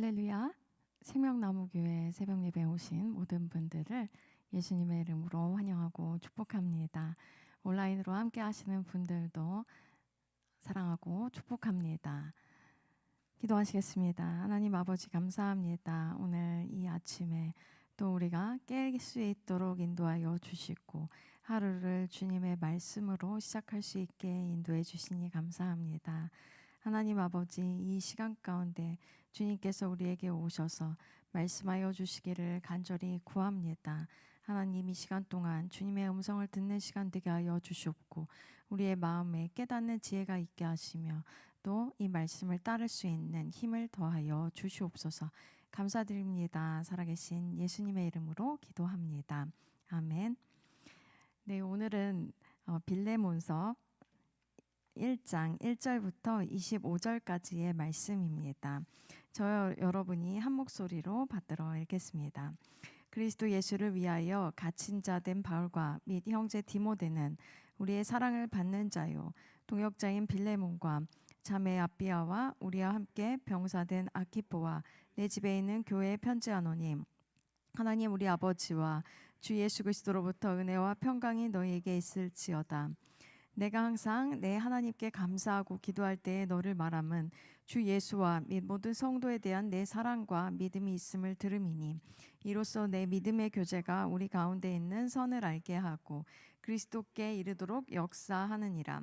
할렐루야. 생명나무교회 새벽 예배에 오신 모든 분들을 예수님의 이름으로 환영하고 축복합니다. 온라인으로 함께 하시는 분들도 사랑하고 축복합니다. 기도하시겠습니다. 하나님 아버지 감사합니다. 오늘 이 아침에 또 우리가 깰 수 있도록 인도하여 주시고 하루를 주님의 말씀으로 시작할 수 있게 인도해 주시니 감사합니다. 하나님 아버지 이 시간 가운데 주님께서 우리에게 오셔서 말씀하여 주시기를 간절히 구합니다. 하나님 이 시간 동안 주님의 음성을 듣는 시간 되게 하여 주시옵고 우리의 마음에 깨닫는 지혜가 있게 하시며 또 이 말씀을 따를 수 있는 힘을 더하여 주시옵소서. 감사드립니다. 살아계신 예수님의 이름으로 기도합니다. 아멘. 네, 오늘은 어, 빌레몬서 1장 1절부터 25절까지의 말씀입니다. 저 여러분이 한 목소리로 받들어 읽겠습니다. 그리스도 예수를 위하여 갇힌 자 된 바울과 및 형제 디모데는 우리의 사랑을 받는 자요 동역자인 빌레몬과 자매 아비아와 우리와 함께 병사된 아키포와 내 집에 있는 교회에 편지하노니 하나님 우리 아버지와 주 예수 그리스도로부터 은혜와 평강이 너희에게 있을지어다. 내가 항상 내 하나님께 감사하고 기도할 때에 너를 말함은 주 예수와 및 모든 성도에 대한 내 사랑과 믿음이 있음을 들음이니 이로써 내 믿음의 교제가 우리 가운데 있는 선을 알게 하고 그리스도께 이르도록 역사하느니라.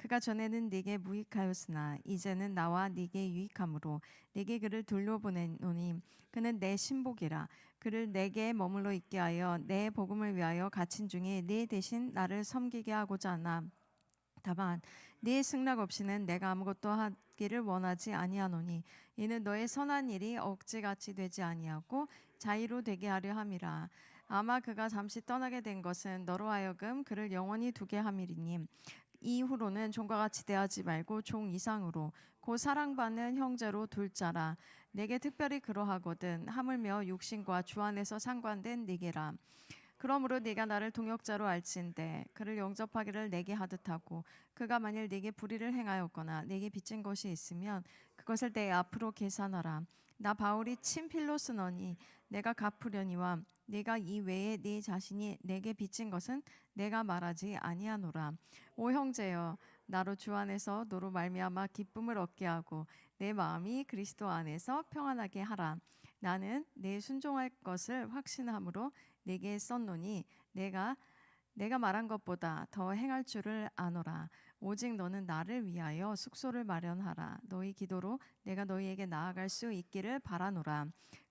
그가 전에는 네게 무익하였으나 이제는 나와 네게 유익함으로 네게 그를 돌려보내노니 그는 내 신복이라. 그를 내게 머물러 있게 하여 내 복음을 위하여 갇힌 중에 네 대신 나를 섬기게 하고자 하나. 다만 네 승낙 없이는 내가 아무것도 하기를 원하지 아니하노니 이는 너의 선한 일이 억지같이 되지 아니하고 자유로 되게 하려 함이라. 아마 그가 잠시 떠나게 된 것은 너로 하여금 그를 영원히 두게 함이리니 이후로는 종과 같이 대하지 말고 종 이상으로 곧 사랑받는 형제로 둘 자라. 내게 특별히 그러하거든 하물며 육신과 주 안에서 상관된 네게라. 그러므로 네가 나를 동역자로 알진대. 그를 영접하기를 내게 하듯 하고 그가 만일 네게 불의를 행하였거나 네게 빚진 것이 있으면 그것을 내 앞으로 계산하라. 나 바울이 친필로 쓰노니 내가 갚으려니와 내가 이 외에 네 자신이 내게 빚진 것은 내가 말하지 아니하노라. 오 형제여 나로 주 안에서 너로 말미암아 기쁨을 얻게 하고 내 마음이 그리스도 안에서 평안하게 하라. 나는 내 순종할 것을 확신함으로 내게 썼노니 내가 내가 말한 것보다 더 행할 줄을 아노라. 오직 너는 나를 위하여 숙소를 마련하라. 너희 기도로 내가 너희에게 나아갈 수 있기를 바라노라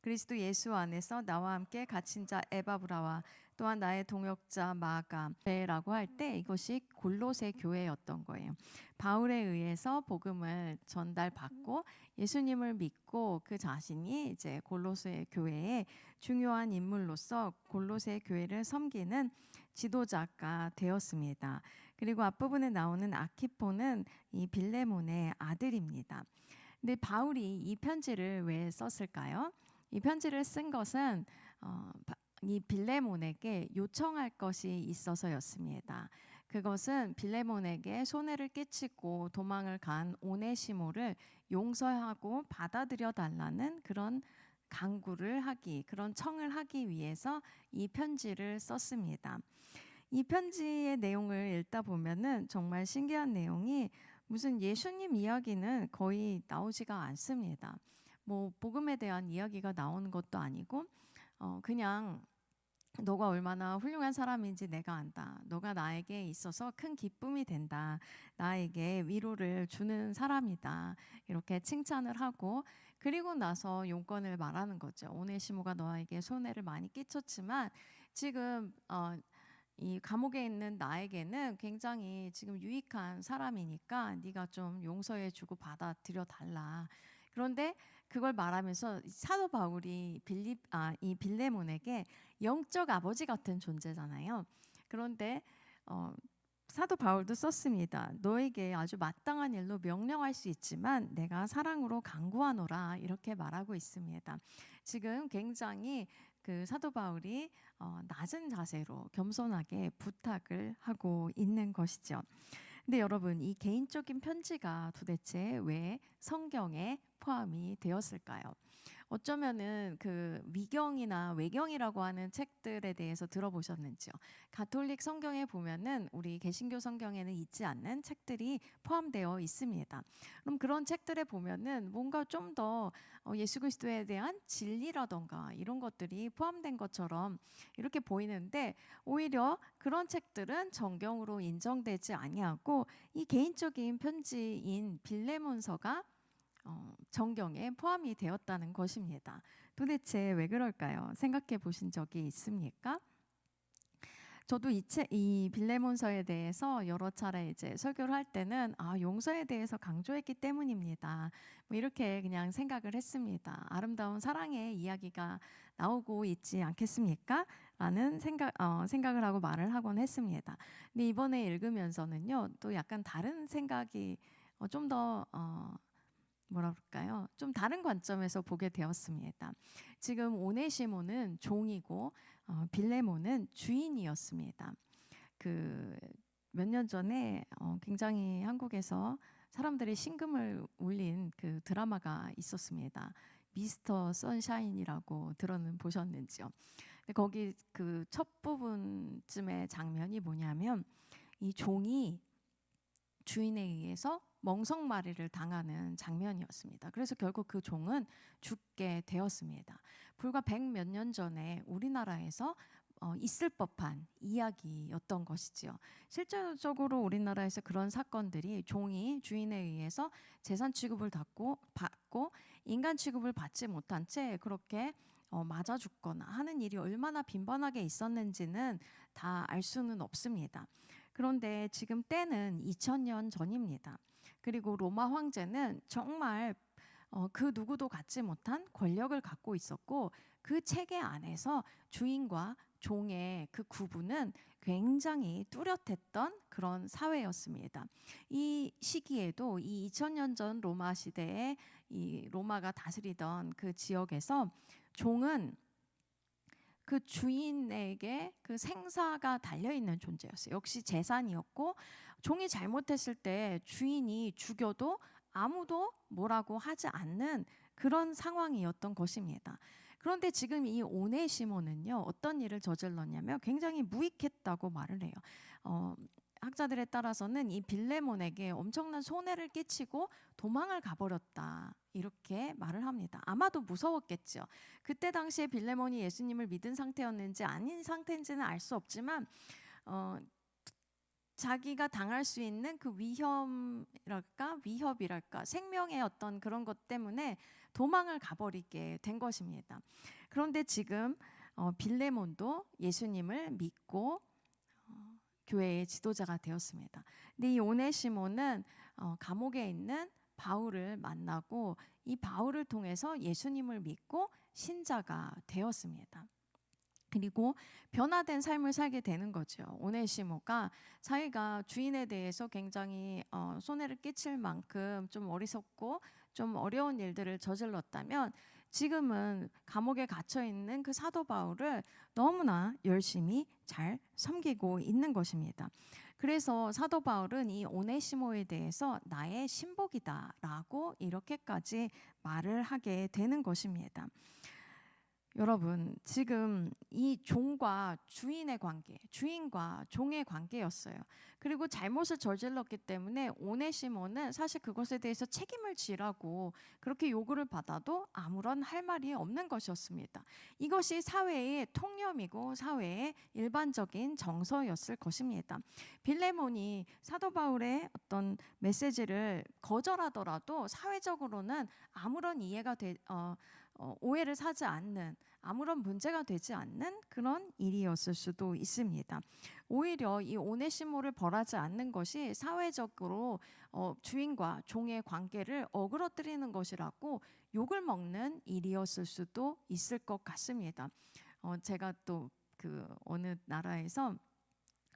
그리스도 예수 안에서 나와 함께 갇힌 자 에바브라와 또한 나의 동역자 마가라고 할 때 이것이 골로새 교회였던 거예요. 바울에 의해서 복음을 전달받고 예수님을 믿고 그 자신이 이제 골로새 교회의 중요한 인물로서 골로새 교회를 섬기는 지도자가 되었습니다. 그리고 앞부분에 나오는 아키포는 이 빌레몬의 아들입니다. 근데 바울이 이 편지를 왜 썼을까요? 이 편지를 쓴 것은 어, 바- 이 빌레몬에게 요청할 것이 있어서였습니다. 그것은 빌레몬에게 손해를 끼치고 도망을 간 오네시모를 용서하고 받아들여 달라는 그런 강구를 하기, 그런 청을 하기 위해서 이 편지를 썼습니다. 이 편지의 내용을 읽다 보면은 정말 신기한 내용이 무슨 예수님 이야기는 거의 나오지가 않습니다. 뭐 복음에 대한 이야기가 나오는 것도 아니고 어 그냥 너가 얼마나 훌륭한 사람인지 내가 안다. 너가 나에게 있어서 큰 기쁨이 된다. 나에게 위로를 주는 사람이다. 이렇게 칭찬을 하고 그리고 나서 용건을 말하는 거죠. 오네시모가 너에게 손해를 많이 끼쳤지만 지금 어, 이 감옥에 있는 나에게는 굉장히 지금 유익한 사람이니까 네가 좀 용서해주고 받아들여 달라. 그런데 그걸 말하면서 사도 바울이 빌립 아 이 빌레몬에게 영적 아버지 같은 존재잖아요. 그런데 어, 사도 바울도 썼습니다. 너에게 아주 마땅한 일로 명령할 수 있지만 내가 사랑으로 강구하노라 이렇게 말하고 있습니다. 지금 굉장히 그 사도 바울이 어, 낮은 자세로 겸손하게 부탁을 하고 있는 것이죠. 근데 여러분 이 개인적인 편지가 도대체 왜 성경에 포함이 되었을까요? 어쩌면은 그 위경이나 외경이라고 하는 책들에 대해서 들어보셨는지요? 가톨릭 성경에 보면은 우리 개신교 성경에는 있지 않는 책들이 포함되어 있습니다. 그럼 그런 책들에 보면은 뭔가 좀더 어, 예수 그리스도에 대한 진리라던가 이런 것들이 포함된 것처럼 이렇게 보이는데 오히려 그런 책들은 정경으로 인정되지 아니하고 이 개인적인 편지인 빌레몬서가 어, 정경에 포함이 되었다는 것입니다. 도대체 왜 그럴까요? 생각해 보신 적이 있습니까? 저도 이, 책, 이 빌레몬서에 대해서 여러 차례 이제 설교를 할 때는 아 용서에 대해서 강조했기 때문입니다. 뭐 이렇게 그냥 생각을 했습니다. 아름다운 사랑의 이야기가 나오고 있지 않겠습니까? 라는 생각 어, 생각을 하고 말을 하곤 했습니다. 근데 이번에 읽으면서는요 또 약간 다른 생각이 어, 좀더 어, 뭐라 그럴까요? 좀 다른 관점에서 보게 되었습니다. 지금 오네시모는 종이고 어, 빌레모는 주인이었습니다. 그 몇 년 전에 어, 굉장히 한국에서 사람들이 신금을 울린 그 드라마가 있었습니다. 미스터 선샤인이라고 들어는 보셨는지요? 근데 거기 그 첫 부분쯤의 장면이 뭐냐면 이 종이 주인에 의해서 멍석마리를 당하는 장면이었습니다. 그래서 결국 그 종은 죽게 되었습니다. 불과 백 몇 년 전에 우리나라에서 어, 있을 법한 이야기였던 것이지요. 실제적으로 우리나라에서 그런 사건들이 종이 주인에 의해서 재산 취급을 받고, 받고 인간 취급을 받지 못한 채 그렇게 어, 맞아 죽거나 하는 일이 얼마나 빈번하게 있었는지는 다 알 수는 없습니다. 그런데 지금 때는 2000년 전입니다. 그리고 로마 황제는 정말 어, 그 누구도 갖지 못한 권력을 갖고 있었고 그 체계 안에서 주인과 종의 그 구분은 굉장히 뚜렷했던 그런 사회였습니다. 이 시기에도 이 2000년 전 로마 시대에 이 로마가 다스리던 그 지역에서 종은 그 주인에게 그 생사가 달려 있는 존재였어요. 역시 재산이었고 종이 잘못했을 때 주인이 죽여도 아무도 뭐라고 하지 않는 그런 상황이었던 것입니다. 그런데 지금 이 오네시모는요 어떤 일을 저질렀냐면 굉장히 무익했다고 말을 해요. 어, 학자들에 따라서는 이 빌레몬에게 엄청난 손해를 끼치고 도망을 가버렸다 이렇게 말을 합니다. 아마도 무서웠겠죠. 그때 당시에 빌레몬이 예수님을 믿은 상태였는지 아닌 상태인지는 알 수 없지만 어, 자기가 당할 수 있는 그 위험이랄까 위협이랄까 생명의 어떤 그런 것 때문에 도망을 가버리게 된 것입니다. 그런데 지금 어, 빌레몬도 예수님을 믿고 어, 교회의 지도자가 되었습니다. 근데 이 오네시모는 어, 감옥에 있는 바울을 만나고 이 바울을 통해서 예수님을 믿고 신자가 되었습니다. 그리고 변화된 삶을 살게 되는 거죠. 오네시모가 자기가 주인에 대해서 굉장히 어, 손해를 끼칠 만큼 좀 어리석고 좀 어려운 일들을 저질렀다면 지금은 감옥에 갇혀 있는 그 사도 바울을 너무나 열심히 잘 섬기고 있는 것입니다. 그래서 사도 바울은 이 오네시모에 대해서 나의 신복이다라고 이렇게까지 말을 하게 되는 것입니다. 여러분, 지금 이 종과 주인의 관계, 주인과 종의 관계였어요. 그리고 잘못을 저질렀기 때문에 오네시모는 사실 그것에 대해서 책임을 지라고 그렇게 요구를 받아도 아무런 할 말이 없는 것이었습니다. 이것이 사회의 통념이고 사회의 일반적인 정서였을 것입니다. 빌레몬이 사도 바울의 어떤 메시지를 거절하더라도 사회적으로는 아무런 이해가 되, 어, 어, 오해를 사지 않는 아무런 문제가 되지 않는 그런 일이었을 수도 있습니다. 오히려 이 오네시모를 벌하지 않는 것이 사회적으로 어, 주인과 종의 관계를 어그러뜨리는 것이라고 욕을 먹는 일이었을 수도 있을 것 같습니다. 어, 제가 또 그 어느 나라에서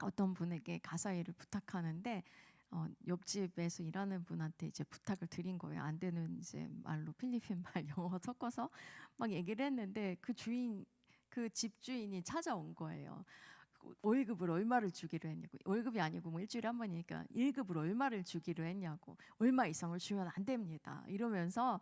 어떤 분에게 가사 일을 부탁하는데 어, 옆집에서 일하는 분한테 이제 부탁을 드린 거예요. 안 되는 이제 말로 필리핀 말 영어 섞어서 막 얘기를 했는데 그 주인 그 집주인이 찾아온 거예요. 월급을 얼마를 주기로 했냐고 월급이 아니고 뭐 일주일에 한 번이니까 1급을 얼마를 주기로 했냐고 얼마 이상을 주면 안 됩니다 이러면서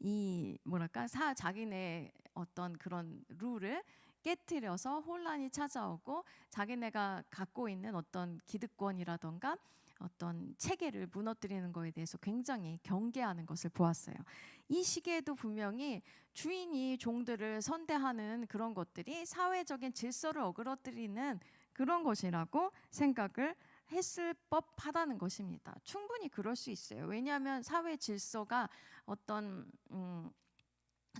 이 뭐랄까 사 자기네 어떤 그런 룰을 깨뜨려서 혼란이 찾아오고 자기네가 갖고 있는 어떤 기득권이라던가 어떤 체계를 무너뜨리는 것에 대해서 굉장히 경계하는 것을 보았어요. 이 시기에도 분명히 주인이 종들을 선대하는 그런 것들이 사회적인 질서를 어그러뜨리는 그런 것이라고 생각을 했을 법하다는 것입니다. 충분히 그럴 수 있어요. 왜냐하면 사회 질서가 어떤 음,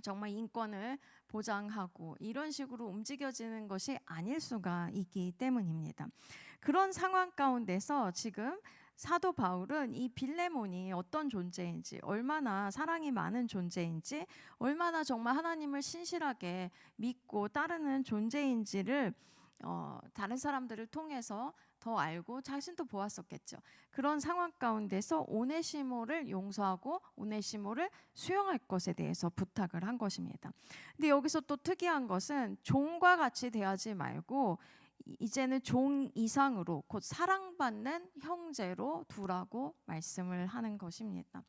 정말 인권을 보장하고 이런 식으로 움직여지는 것이 아닐 수가 있기 때문입니다. 그런 상황 가운데서 지금 사도 바울은 이 빌레몬이 어떤 존재인지, 얼마나 사랑이 많은 존재인지, 얼마나 정말 하나님을 신실하게 믿고 따르는 존재인지를 어, 다른 사람들을 통해서 더 알고 자신도 보았었겠죠. 그런 상황 가운데서 오네시모를 용서하고 오네시모를 수용할 것에 대해서 부탁을 한 것입니다. 근데 여기서 또 특이한 것은 종과 같이 대하지 말고 이제는 종 이상으로 곧 사랑받는 형제로 두라고 말씀을 하는 것입니다.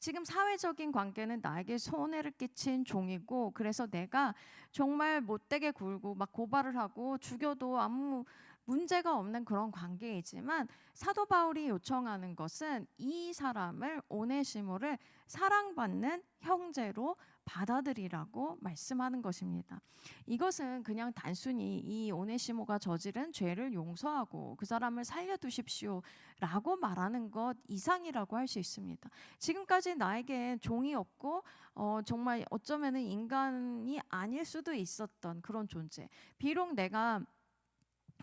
지금 사회적인 관계는 나에게 손해를 끼친 종이고 그래서 내가 정말 못되게 굴고 막 고발을 하고 죽여도 아무 문제가 없는 그런 관계이지만 사도 바울이 요청하는 것은 이 사람을 오네시모를 사랑받는 형제로 받아들이라고 말씀하는 것입니다. 이것은 그냥 단순히 이 오네시모가 저지른 죄를 용서하고 그 사람을 살려두십시오라고 말하는 것 이상이라고 할 수 있습니다. 지금까지 나에게 종이 없고 어, 정말 어쩌면은 인간이 아닐 수도 있었던 그런 존재. 비록 내가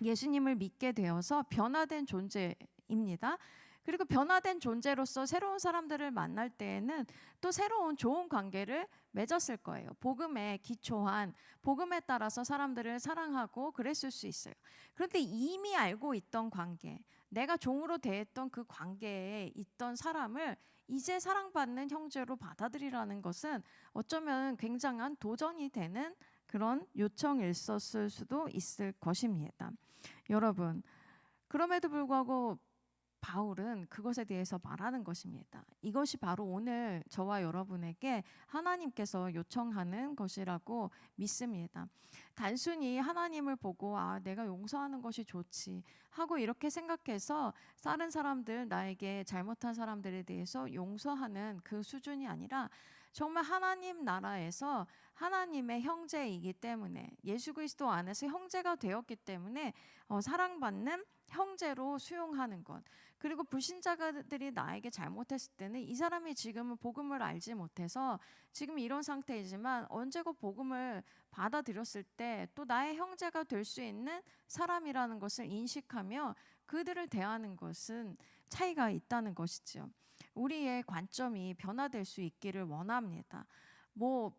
예수님을 믿게 되어서 변화된 존재입니다. 그리고 변화된 존재로서 새로운 사람들을 만날 때에는 또 새로운 좋은 관계를 맺었을 거예요. 복음에 기초한 복음에 따라서 사람들을 사랑하고 그랬을 수 있어요. 그런데 이미 알고 있던 관계, 내가 종으로 대했던 그 관계에 있던 사람을 이제 사랑받는 형제로 받아들이라는 것은 어쩌면 굉장한 도전이 되는 그런 요청일었을 수도 있을 것입니다. 여러분, 그럼에도 불구하고 바울은 그것에 대해서 말하는 것입니다. 이것이 바로 오늘 저와 여러분에게 하나님께서 요청하는 것이라고 믿습니다. 단순히 하나님을 보고 아, 내가 용서하는 것이 좋지 하고 이렇게 생각해서 다른 사람들 나에게 잘못한 사람들에 대해서 용서하는 그 수준이 아니라 정말 하나님 나라에서 하나님의 형제이기 때문에 예수 그리스도 안에서 형제가 되었기 때문에 어, 사랑받는 형제로 수용하는 것. 그리고 불신자들이 나에게 잘못했을 때는 이 사람이 지금은 복음을 알지 못해서 지금 이런 상태이지만 언제고 복음을 받아들였을 때 또 나의 형제가 될 수 있는 사람이라는 것을 인식하며 그들을 대하는 것은 차이가 있다는 것이죠. 우리의 관점이 변화될 수 있기를 원합니다. 뭐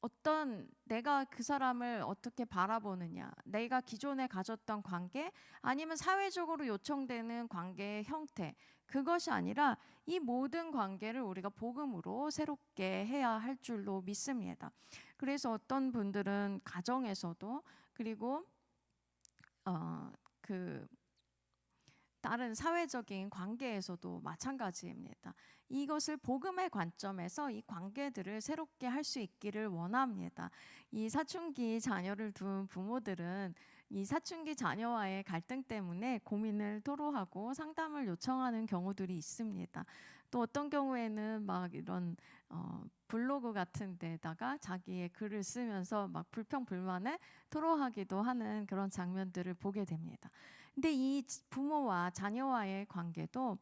어떤 내가 그 사람을 어떻게 바라보느냐, 내가 기존에 가졌던 관계, 아니면 사회적으로 요청되는 관계의 형태, 그것이 아니라 이 모든 관계를 우리가 복음으로 새롭게 해야 할 줄로 믿습니다. 그래서 어떤 분들은 가정에서도 그리고 어, 그 다른 사회적인 관계에서도 마찬가지입니다. 이것을 복음의 관점에서 이 관계들을 새롭게 할 수 있기를 원합니다. 이 사춘기 자녀를 둔 부모들은 이 사춘기 자녀와의 갈등 때문에 고민을 토로하고 상담을 요청하는 경우들이 있습니다. 또 어떤 경우에는 막 이런 어, 블로그 같은 데다가 자기의 글을 쓰면서 막 불평 불만을 토로하기도 하는 그런 장면들을 보게 됩니다. 근데 이 부모와 자녀와의 관계도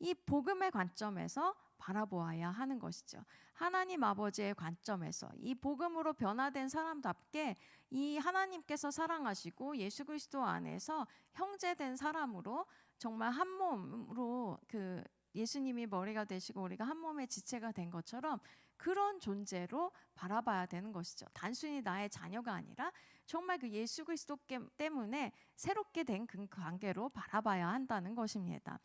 이 복음의 관점에서 바라보아야 하는 것이죠. 하나님 아버지의 관점에서 이 복음으로 변화된 사람답게 이 하나님께서 사랑하시고 예수 그리스도 안에서 형제된 사람으로 정말 한 몸으로 그 예수님이 머리가 되시고 우리가 한 몸의 지체가 된 것처럼 그런 존재로 바라봐야 되는 것이죠. 단순히 나의 자녀가 아니라 정말 그 예수 그리스도 때문에 새롭게 된 그 관계로 바라봐야 한다는 것입니다.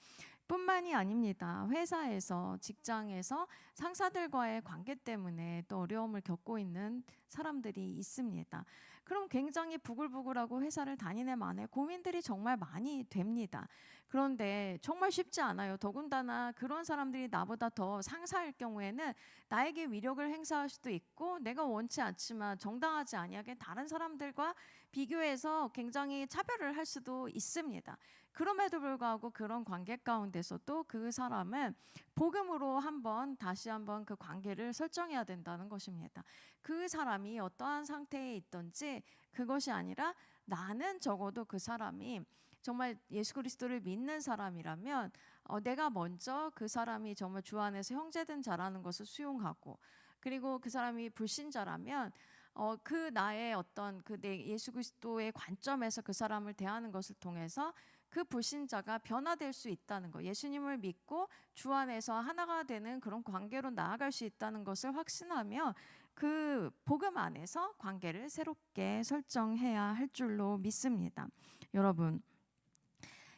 뿐만이 아닙니다. 회사에서, 직장에서 상사들과의 관계 때문에 또 어려움을 겪고 있는 사람들이 있습니다. 그럼 굉장히 부글부글하고 회사를 다니는 만에 고민들이 정말 많이 됩니다. 그런데 정말 쉽지 않아요. 더군다나 그런 사람들이 나보다 더 상사일 경우에는 나에게 위력을 행사할 수도 있고 내가 원치 않지만 정당하지 아니하게 다른 사람들과 비교해서 굉장히 차별을 할 수도 있습니다. 그럼에도 불구하고 그런 관계 가운데서도 그 사람은 복음으로 한번 다시 한번 그 관계를 설정해야 된다는 것입니다. 그 사람이 어떠한 상태에 있던지 그것이 아니라 나는 적어도 그 사람이 정말 예수 그리스도를 믿는 사람이라면 어, 내가 먼저 그 사람이 정말 주 안에서 형제된 자라는 것을 수용하고 그리고 그 사람이 불신자라면 어, 그 나의 어떤 그 내 예수 그리스도의 관점에서 그 사람을 대하는 것을 통해서 그 불신자가 변화될 수 있다는 거. 예수님을 믿고 주 안에서 하나가 되는 그런 관계로 나아갈 수 있다는 것을 확신하며 그 복음 안에서 관계를 새롭게 설정해야 할 줄로 믿습니다. 여러분,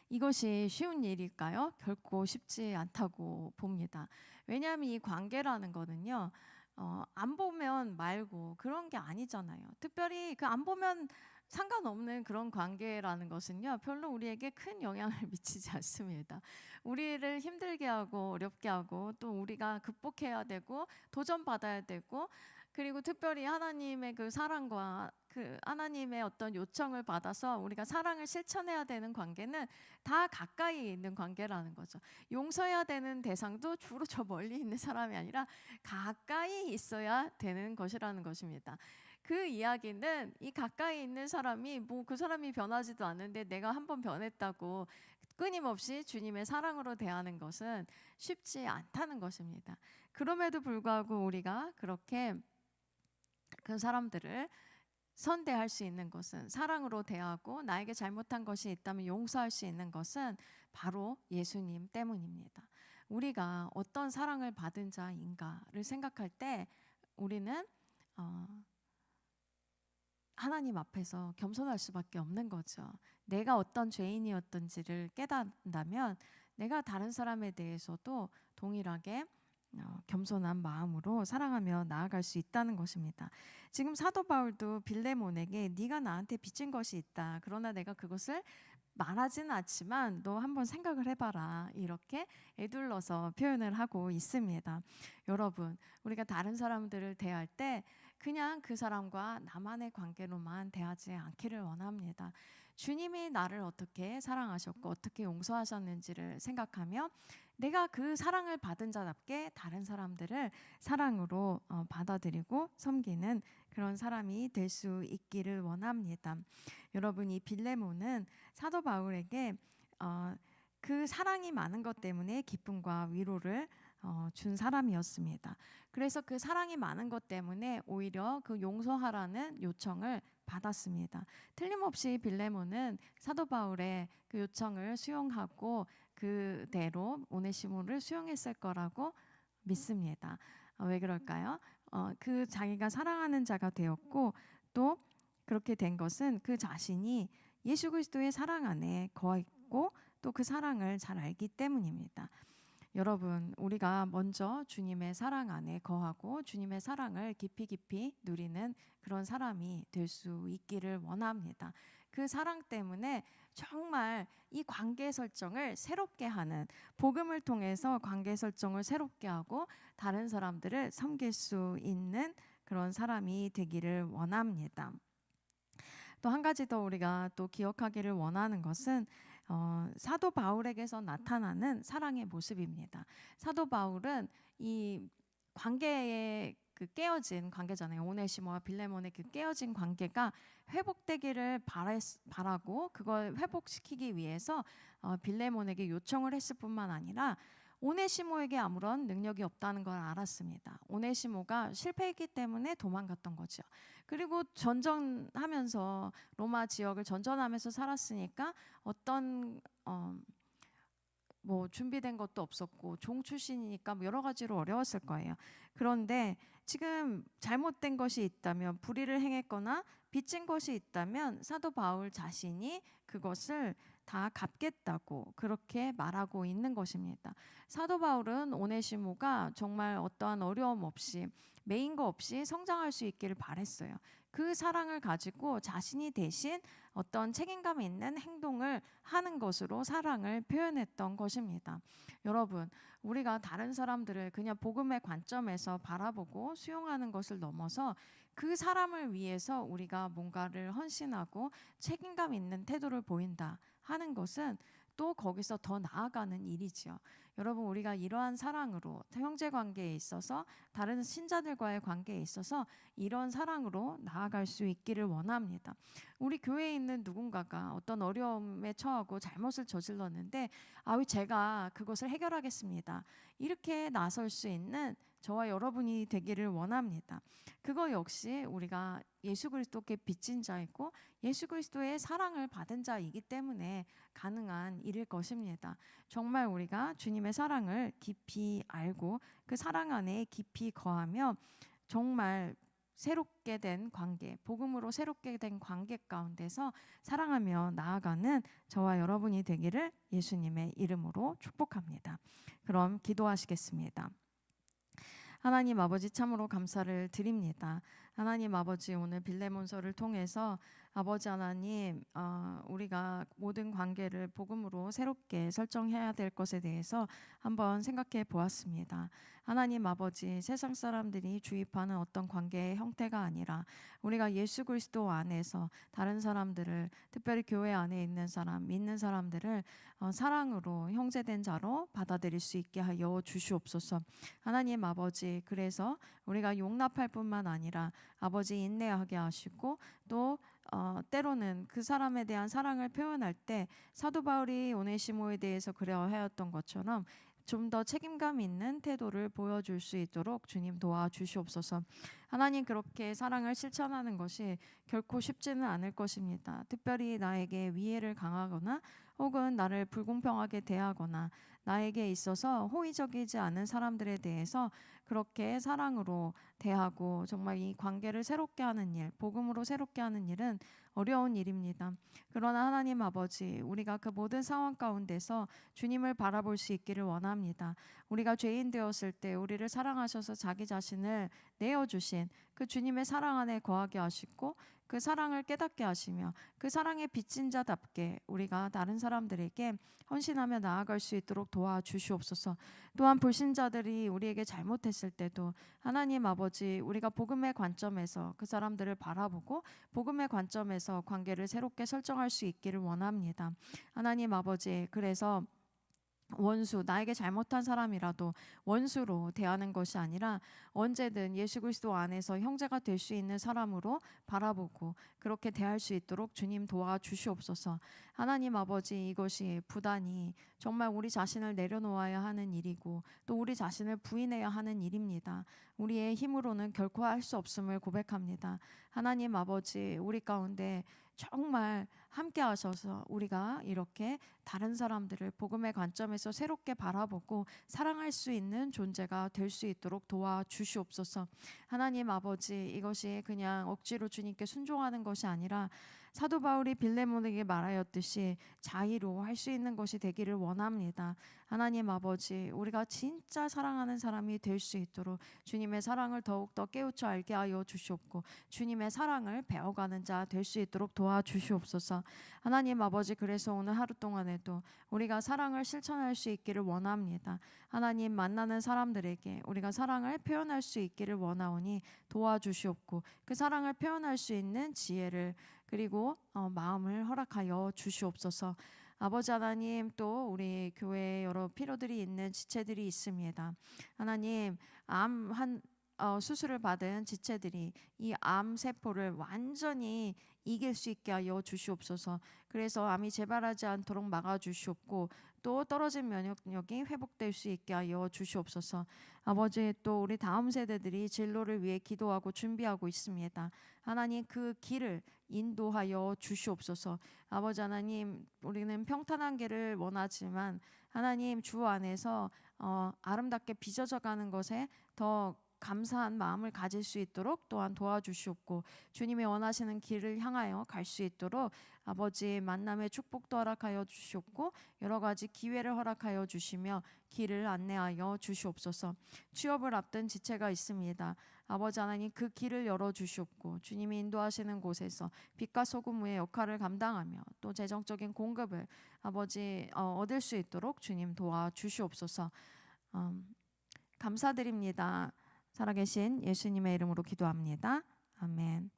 이것이 쉬운 일일까요? 결코 쉽지 않다고 봅니다. 왜냐하면 이 관계라는 거는요, 어, 안 보면 말고 그런 게 아니잖아요. 특별히 그 안 보면 상관없는 그런 관계라는 것은요, 별로 우리에게 큰 영향을 미치지 않습니다. 우리를 힘들게 하고 어렵게 하고 또 우리가 극복해야 되고 도전받아야 되고 그리고 특별히 하나님의 그 사랑과 그 하나님의 어떤 요청을 받아서 우리가 사랑을 실천해야 되는 관계는 다 가까이 있는 관계라는 거죠. 용서해야 되는 대상도 주로 저 멀리 있는 사람이 아니라 가까이 있어야 되는 것이라는 것입니다. 그 이야기는 이 가까이 있는 사람이 뭐 그 사람이 변하지도 않는데 내가 한번 변했다고 끊임없이 주님의 사랑으로 대하는 것은 쉽지 않다는 것입니다. 그럼에도 불구하고 우리가 그렇게 그 사람들을 선대할 수 있는 것은 사랑으로 대하고 나에게 잘못한 것이 있다면 용서할 수 있는 것은 바로 예수님 때문입니다. 우리가 어떤 사랑을 받은 자인가를 생각할 때 우리는 어, 하나님 앞에서 겸손할 수밖에 없는 거죠. 내가 어떤 죄인이었던지를 깨닫는다면 내가 다른 사람에 대해서도 동일하게 어, 겸손한 마음으로 사랑하며 나아갈 수 있다는 것입니다. 지금 사도 바울도 빌레몬에게 네가 나한테 빚진 것이 있다. 그러나 내가 그것을 말하지는 않지만 너 한번 생각을 해봐라 이렇게 애둘러서 표현을 하고 있습니다. 여러분 우리가 다른 사람들을 대할 때 그냥 그 사람과 나만의 관계로만 대하지 않기를 원합니다. 주님이 나를 어떻게 사랑하셨고 어떻게 용서하셨는지를 생각하며 내가 그 사랑을 받은 자답게 다른 사람들을 사랑으로 어, 받아들이고 섬기는 그런 사람이 될 수 있기를 원합니다. 여러분 이 빌레몬은 사도 바울에게 어, 그 사랑이 많은 것 때문에 기쁨과 위로를 어, 준 사람이었습니다. 그래서 그 사랑이 많은 것 때문에 오히려 그 용서하라는 요청을 받았습니다. 틀림없이 빌레몬은 사도 바울의 그 요청을 수용하고 그대로 오네시모를 수용했을 거라고 믿습니다. 어, 왜 그럴까요? 어, 그 자기가 사랑하는 자가 되었고 또 그렇게 된 것은 그 자신이 예수 그리스도의 사랑 안에 거하 있고 또 그 사랑을 잘 알기 때문입니다. 여러분, 우리가 먼저 주님의 사랑 안에 거하고 주님의 사랑을 깊이 깊이 누리는 그런 사람이 될 수 있기를 원합니다. 그 사랑 때문에 정말 이 관계 설정을 새롭게 하는 복음을 통해서 관계 설정을 새롭게 하고 다른 사람들을 섬길 수 있는 그런 사람이 되기를 원합니다. 또 한 가지 더 우리가 또 기억하기를 원하는 것은 어, 사도 바울에게서 나타나는 사랑의 모습입니다. 사도 바울은 이 관계에 그 깨어진 관계잖아요. 오네시모와 빌레몬의 그 깨어진 관계가 회복되기를 바랬, 바라 고 그걸 회복시키기 위해서 어, 빌레몬에게 요청을 했을 뿐만 아니라 오네시모에게 아무런 능력이 없다는 걸 알았습니다. 오네시모가 실패했기 때문에 도망갔던 거죠. 그리고 전전하면서 로마 지역을 전전하면서 살았으니까 어떤 어, 뭐 준비된 것도 없었고 종 출신이니까 뭐 여러 가지로 어려웠을 거예요. 그런데 지금 잘못된 것이 있다면 불의를 행했거나 빚진 것이 있다면 사도 바울 자신이 그것을 다 갚겠다고 그렇게 말하고 있는 것입니다. 사도 바울은 오네시모가 정말 어떠한 어려움 없이 메인 거 없이 성장할 수 있기를 바랬어요. 그 사랑을 가지고 자신이 대신 어떤 책임감 있는 행동을 하는 것으로 사랑을 표현했던 것입니다. 여러분, 우리가 다른 사람들을 그냥 복음의 관점에서 바라보고 수용하는 것을 넘어서 그 사람을 위해서 우리가 뭔가를 헌신하고 책임감 있는 태도를 보인다 하는 것은 또 거기서 더 나아가는 일이지요. 여러분 우리가 이러한 사랑으로 형제 관계에 있어서 다른 신자들과의 관계에 있어서 이런 사랑으로 나아갈 수 있기를 원합니다. 우리 교회에 있는 누군가가 어떤 어려움에 처하고 잘못을 저질렀는데 아우 제가 그것을 해결하겠습니다. 이렇게 나설 수 있는 저와 여러분이 되기를 원합니다. 그거 역시 우리가 예수 그리스도께 빚진 자이고 예수 그리스도의 사랑을 받은 자이기 때문에 가능한 일일 것입니다. 정말 우리가 주님의 사랑을 깊이 알고 그 사랑 안에 깊이 거하며 정말 새롭게 된 관계, 복음으로 새롭게 된 관계 가운데서 사랑하며 나아가는 저와 여러분이 되기를 예수님의 이름으로 축복합니다. 그럼 기도하시겠습니다. 하나님 아버지 참으로 감사를 드립니다. 하나님 아버지 오늘 빌레몬서를 통해서 아버지 하나님 어, 우리가 모든 관계를 복음으로 새롭게 설정해야 될 것에 대해서 한번 생각해 보았습니다. 하나님 아버지 세상 사람들이 주입하는 어떤 관계의 형태가 아니라 우리가 예수 그리스도 안에서 다른 사람들을 특별히 교회 안에 있는 사람 믿는 사람들을 어, 사랑으로 형제된 자로 받아들일 수 있게 하여 주시옵소서. 하나님 아버지 그래서 우리가 용납할 뿐만 아니라 아버지 인내하게 하시고 또 어, 때로는 그 사람에 대한 사랑을 표현할 때 사도 바울이 오네시모에 대해서 그려 하였던 것처럼 좀 더 책임감 있는 태도를 보여줄 수 있도록 주님 도와주시옵소서. 하나님 그렇게 사랑을 실천하는 것이 결코 쉽지는 않을 것입니다. 특별히 나에게 위해를 강하거나 혹은 나를 불공평하게 대하거나 나에게 있어서 호의적이지 않은 사람들에 대해서 그렇게 사랑으로 대하고 정말 이 관계를 새롭게 하는 일, 복음으로 새롭게 하는 일은 어려운 일입니다. 그러나 하나님 아버지, 우리가 그 모든 상황 가운데서 주님을 바라볼 수 있기를 원합니다. 우리가 죄인 되었을 때 우리를 사랑하셔서 자기 자신을 내어 주신 그 주님의 사랑 안에 거하게 하시고 그 사랑을 깨닫게 하시며 그 사랑에 빚진 자답게 우리가 다른 사람들에게 헌신하며 나아갈 수 있도록 도와주시옵소서. 또한 불신자들이 우리에게 잘못했을 때도 하나님 아버지 우리가 복음의 관점에서 그 사람들을 바라보고 복음의 관점에서 관계를 새롭게 설정할 수 있기를 원합니다. 하나님 아버지 그래서 원수 나에게 잘못한 사람이라도 원수로 대하는 것이 아니라 언제든 예수 그리스도 안에서 형제가 될 수 있는 사람으로 바라보고 그렇게 대할 수 있도록 주님 도와주시옵소서. 하나님 아버지 이것이 부단히 정말 우리 자신을 내려놓아야 하는 일이고 또 우리 자신을 부인해야 하는 일입니다. 우리의 힘으로는 결코 할 수 없음을 고백합니다. 하나님 아버지 우리 가운데 정말 함께 하셔서 우리가 이렇게 다른 사람들을 복음의 관점에서 새롭게 바라보고 사랑할 수 있는 존재가 될 수 있도록 도와주시옵소서. 하나님 아버지 이것이 그냥 억지로 주님께 순종하는 것이 아니라 사도 바울이 빌레몬에게 말하였듯이 자의로 할 수 있는 것이 되기를 원합니다. 하나님 아버지, 우리가 진짜 사랑하는 사람이 될 수 있도록 주님의 사랑을 더욱더 깨우쳐 알게 하여 주시옵고 주님의 사랑을 배워가는 자 될 수 있도록 도와주시옵소서. 하나님 아버지, 그래서 오늘 하루 동안에도 우리가 사랑을 실천할 수 있기를 원합니다. 하나님 만나는 사람들에게 우리가 사랑을 표현할 수 있기를 원하오니 도와주시옵고 그 사랑을 표현할 수 있는 지혜를 그리고 어, 마음을 허락하여 주시옵소서. 아버지 하나님 또 우리 교회에 여러 필요들이 있는 지체들이 있습니다. 하나님 암한 어, 수술을 받은 지체들이 이 암 세포를 완전히 이길 수 있게 하여 주시옵소서. 그래서 암이 재발하지 않도록 막아 주시옵고 또 떨어진 면역력이 회복될 수 있게 하여 주시옵소서. 아버지 또 우리 다음 세대들이 진로를 위해 기도하고 준비하고 있습니다. 하나님 그 길을 인도하여 주시옵소서. 아버지 하나님 우리는 평탄한 길을 원하지만 하나님 주 안에서 어, 아름답게 빚어져 가는 것에 더 감사한 마음을 가질 수 있도록 또한 도와주시옵고 주님이 원하시는 길을 향하여 갈 수 있도록 아버지 만남의 축복도 허락하여 주시옵고 여러 가지 기회를 허락하여 주시며 길을 안내하여 주시옵소서 취업을 앞둔 지체가 있습니다 아버지 하나님 그 길을 열어 주시옵고 주님이 인도하시는 곳에서 빛과 소금의 역할을 감당하며 또 재정적인 공급을 아버지 어, 얻을 수 있도록 주님 도와 주시옵소서 음, 감사드립니다. 살아계신 예수님의 이름으로 기도합니다. 아멘.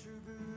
true blue